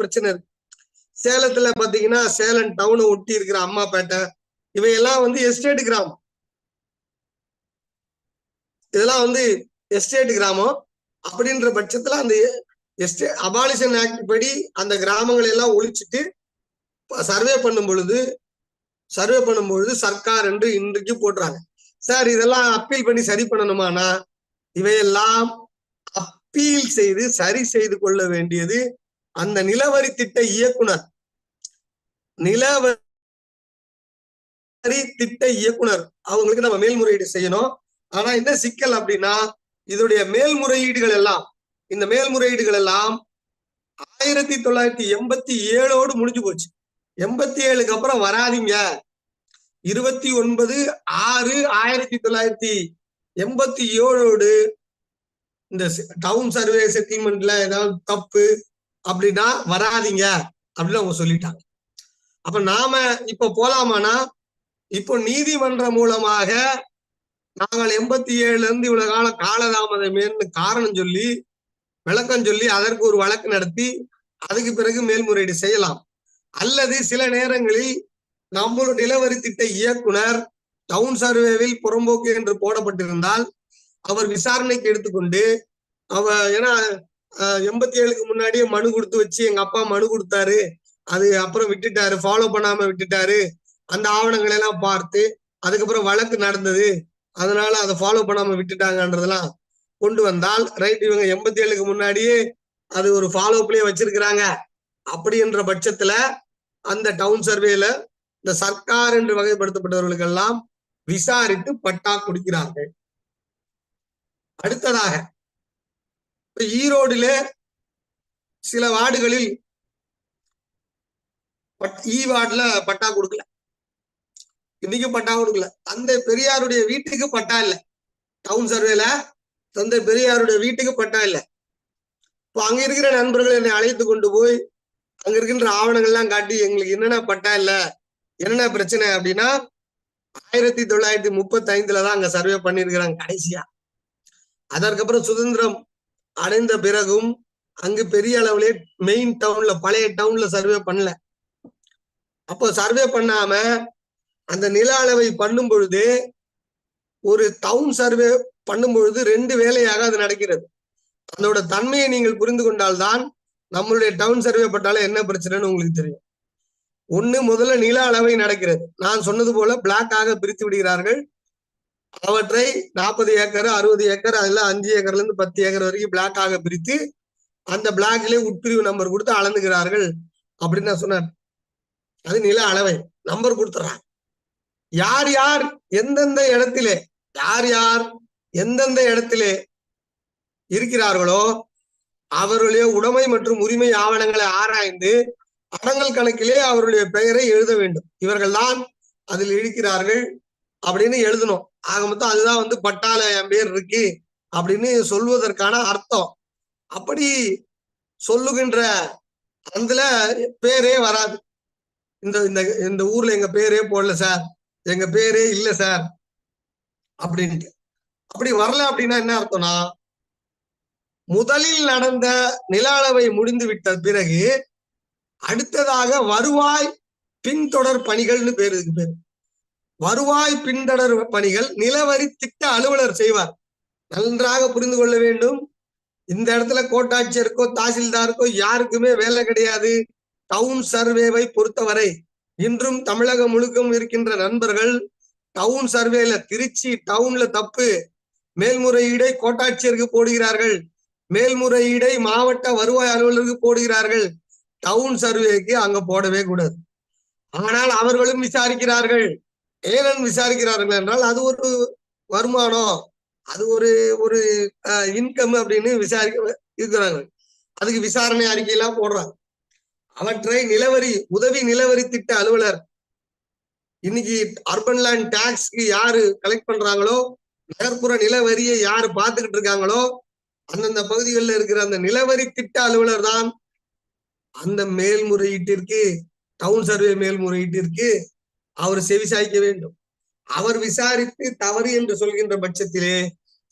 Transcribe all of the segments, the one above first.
பிரச்சனை இருக்கு. சேலத்துல பாத்தீங்கன்னா சேலம் டவுனை ஒட்டி இருக்கிற அம்மாப்பேட்டை இவையெல்லாம் வந்து எஸ்டேட் கிராமம். இதெல்லாம் வந்து எஸ்டேட் கிராமம். அப்படின்ற பட்சத்துல அந்த எஸ்டே அபாலிஷன் ஆக்ட் படி அந்த கிராமங்களை எல்லாம் ஒழிச்சிட்டு சர்வே பண்ணும் பொழுது சர்வே பண்ணும் பொழுது சர்க்கார் என்று இன்றைக்கு போடுறாங்க. சார் இதெல்லாம் அப்பீல் பண்ணி சரி பண்ணணுமானா இவையெல்லாம் அப்பீல் செய்து சரி செய்து கொள்ள வேண்டியது அந்த நிலவரி திட்ட இயக்குனர். நிலவரி திட்ட இயக்குனர். அவங்களுக்கு நம்ம மேல்முறையீடு செய்யணும். ஆனா என்ன சிக்கல் அப்படின்னா இதோடைய மேல்முறையீடுகள் எல்லாம் இந்த மேல்முறையீடுகள் எல்லாம் ஆயிரத்தி தொள்ளாயிரத்தி எண்பத்தி ஏழோடு முடிஞ்சு போச்சு. எண்பத்தி ஏழுக்கு அப்புறம் வராதிங்க. இருபத்தி ஒன்பது ஆறு ஆயிரத்தி தொள்ளாயிரத்தி எண்பத்தி ஏழோடு இந்த டவுன் சர்வே செட்டில்மெண்ட்ல ஏதாவது தப்பு அப்படின்னா வராதிங்க அப்படின்னு அவங்க சொல்லிட்டாங்க. அப்ப நாம இப்ப போலாமானா இப்போ நீதிமன்றம் மூலமாக நாங்கள் எண்பத்தி ஏழுல இருந்து இவ்வளவு காலம் காலதாமதமேன்னு காரணம் சொல்லி விளக்கம் சொல்லி அதற்கு ஒரு வழக்கு நடத்தி அதுக்கு பிறகு மேல்முறையீடு செய்யலாம். அல்லது சில நேரங்களில் நம்மளுடைய நிலவரி திட்ட இயக்குனர் டவுன் சர்வேவில் புறம்போக்கு என்று போடப்பட்டிருந்தால் அவர் விசாரணைக்கு எடுத்துக்கொண்டு அவ ஏன்னா எண்பத்தி ஏழுக்கு முன்னாடியே மனு கொடுத்து வச்சு எங்க அப்பா மனு கொடுத்தாரு. அது அப்புறம் விட்டுட்டாரு. ஃபாலோ பண்ணாம விட்டுட்டாரு. அந்த ஆவணங்களை எல்லாம் பார்த்து அதுக்கப்புறம் வழக்கு நடந்தது. அதனால அதை ஃபாலோ பண்ணாம விட்டுட்டாங்கன்றதெல்லாம் கொண்டு வந்தால் ரைட் இவங்க எண்பத்தி ஏழுக்கு முன்னாடியே அது ஒரு ஃபாலோப்லயே வச்சிருக்கிறாங்க. அப்படின்ற பட்சத்துல அந்த டவுன் சர்வேல இந்த சர்க்கார் என்று வகைப்படுத்தப்பட்டவர்களுக்கெல்லாம் விசாரித்து பட்டா கொடுக்கிறார்கள். அடுத்ததாக ஈரோடுல சில வார்டுகளில் ஈ வார்டுல பட்டா கொடுக்கல. இன்னைக்கும் பட்டா கொடுக்கல. தந்தை பெரியாருடைய வீட்டுக்கு பட்டா இல்ல. டவுன் சர்வேல தந்தை பெரியாருடைய வீட்டுக்கு பட்டா இல்ல. இப்போ அங்க இருக்கிற நண்பர்கள் என்னை அழைத்து கொண்டு போய் அங்க இருக்கின்ற ஆவணங்கள்லாம் காட்டி எங்களுக்கு என்னென்ன பட்டா இல்ல என்னென்ன பிரச்சனை அப்படின்னா ஆயிரத்தி தொள்ளாயிரத்தி முப்பத்தி ஐந்துல தான் அங்க சர்வே பண்ணிருக்கிறாங்க கடைசியா. அதற்கப்புறம் சுதந்திரம் அடைந்த பிறகும் அங்கு பெரிய அளவுல மெயின் டவுன்ல பழைய டவுன்ல சர்வே பண்ணல. அப்போ சர்வே பண்ணாம அந்த நில அளவை பண்ணும் பொழுது ஒரு டவுன் சர்வே பண்ணும் பொழுது ரெண்டு வேலையாக அது நடக்கிறது. அதோட தன்மையை நீங்கள் புரிந்து கொண்டால்தான் நம்மளுடைய டவுன் சர்வே பட்டாலும் என்ன பிரச்சனைன்னு உங்களுக்கு தெரியும். ஒண்ணு முதல்ல நில அளவை நடக்கிறது. நான் சொன்னது போல பிளாக்காக பிரித்து விடுகிறார்கள். அவற்றை நாற்பது ஏக்கர் அறுபது ஏக்கர் அதுல அஞ்சு ஏக்கர்ல இருந்து பத்து ஏக்கர் வரைக்கும் பிளாக்காக பிரித்து அந்த பிளாக்லேயே உட்பிரிவு நம்பர் கொடுத்து அளந்துகிறார்கள் அப்படின்னு நான் சொன்னேன் அது நில அளவை நம்பர் கொடுத்துறாங்க. யார் யார் எந்தெந்த இடத்திலே யார் யார் எந்தெந்த இடத்திலே இருக்கிறார்களோ அவருடைய உடைமை மற்றும் உரிமை ஆவணங்களை ஆராய்ந்து அடங்கல் கணக்கிலே அவருடைய பெயரை எழுத வேண்டும். இவர்கள்தான் அதில் இருக்கிறார்கள் அப்படின்னு எழுதணும். ஆக மொத்தம் அதுதான் வந்து பட்டாள என் பேர் இருக்கு அப்படின்னு சொல்வதற்கான அர்த்தம். அப்படி சொல்லுகின்ற அதுல பேரே வராது. இந்த இந்த இந்த ஊர்ல எங்க பேரே போடல சார். எங்க பேரே இல்ல சார். அப்படின்ட்டு. அப்படி வரல அப்படின்னா என்ன அர்த்தம்னா முதலில் நடந்த நில அளவை முடிந்து விட்ட பிறகு அடுத்ததாக வருவாய் பின்தொடர் பணிகள்னு பேர் இதுக்கு பேரு. வருவாய் பின்தொடர் பணிகள் நிலவரி திட்ட அலுவலர் செய்வார். நன்றாக புரிந்து கொள்ள வேண்டும். இந்த இடத்துல கோட்டாட்சியருக்கோ தாசில்தாருக்கோ யாருக்குமே வேலை கிடையாது. டவுன் சர்வேவை பொறுத்தவரை இன்றும் தமிழகம் முழுக்கம் இருக்கின்ற நண்பர்கள் டவுன் சர்வேல திருச்சி டவுன்ல தப்பு. மேல்முறையீடை கோட்டாட்சியருக்கு போடுகிறார்கள். மேல்முறையீடை மாவட்ட வருவாய் அலுவலருக்கு போடுகிறார்கள். டவுன் சர்வேக்கு அங்க போடவே கூடாது. ஆனால் அவர்களும் விசாரிக்கிறார்கள். ஏனன் விசாரிக்கிறார்கள் என்றால் அது ஒரு வருமானம் அது ஒரு ஒரு இன்கம் அப்படின்னு விசாரிக்க இருக்கிறாங்க அதுக்கு விசாரணை அறிக்கையெல்லாம் போடுறாங்க. அவற்றை நிலவரி உதவி நிலவரி திட்ட அலுவலர் இன்னைக்கு அர்பன் லேண்ட் டாக்ஸ்க்கு யாரு கலெக்ட் பண்றாங்களோ நகர்ப்புற நிலவரியை யாரு பார்த்துக்கிட்டு இருக்காங்களோ அந்தந்த பகுதிகளில் இருக்கிற அந்த நிலவரி திட்ட அலுவலர் தான் அந்த மேல்முறையீட்டிற்கு டவுன் சர்வே மேல்முறையீட்டிற்கு அவர் செவிசாய்க்க வேண்டும். அவர் விசாரித்து தவறு என்று சொல்கின்ற பட்சத்திலே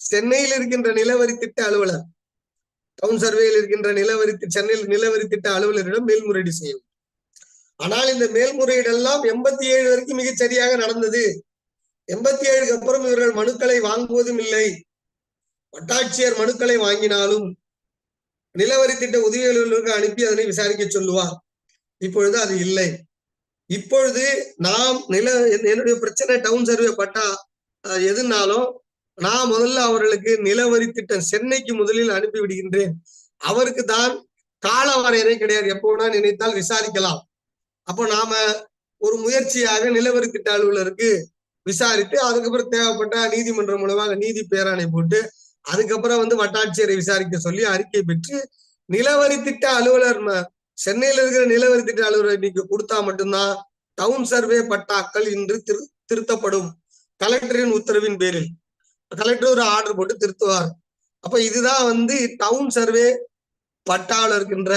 சென்னையில் இருக்கின்ற நிலவரி திட்ட அலுவலர் டவுன் சர்வேயில் இருக்கின்ற நிலவரி சென்னையில் நிலவரி திட்ட அலுவலரிடம் மேல்முறையீடு செய்யும் ஆனால் இந்த மேல்முறையீடெல்லாம் எண்பத்தி ஏழு வரைக்கும் மிகச் சரியாக நடந்தது. எண்பத்தி ஏழுக்கு அப்புறம் இவர்கள் மனுக்களை வாங்குவதும் இல்லை. வட்டாட்சியர் மனுக்களை வாங்கினாலும் நிலவரி திட்ட உதவி அலுவலருக்கு அனுப்பி அதனை விசாரிக்க சொல்லுவார். இப்பொழுது அது இல்லை. இப்பொழுது நாம் நில என்னுடைய பிரச்சனை டவுன் சர்வே பட்டா எதுனாலும் நான் முதல்ல அவர்களுக்கு நிலவரி திட்டம் சென்னைக்கு முதலில் அனுப்பி விடுகின்றேன். அவருக்கு தான் கால வரையறை கிடையாது. எப்போனா நினைத்தால் விசாரிக்கலாம். அப்போ நாம ஒரு முயற்சியாக நிலவரி திட்ட அலுவலருக்கு விசாரித்து அதுக்கப்புறம் தேவைப்பட்ட நீதிமன்றம் மூலமாக நீதி பேராணை போட்டு அதுக்கப்புறம் வந்து வட்டாட்சியரை விசாரிக்க சொல்லி அறிக்கை பெற்று நிலவரி திட்ட அலுவலர் ம- சென்னையில இருக்கிற நிலவரி திட்ட அலுவலர் நீங்க கொடுத்தா மட்டும்தான் டவுன் சர்வே பட்டாக்கள் இன்று திரு திருத்தப்படும். கலெக்டரின் உத்தரவின் பேரில். கலெக்டர் ஒரு ஆர்டர் போட்டு திருத்துவார். அப்ப இதுதான் வந்து டவுன் சர்வே பட்டாவில் இருக்கின்ற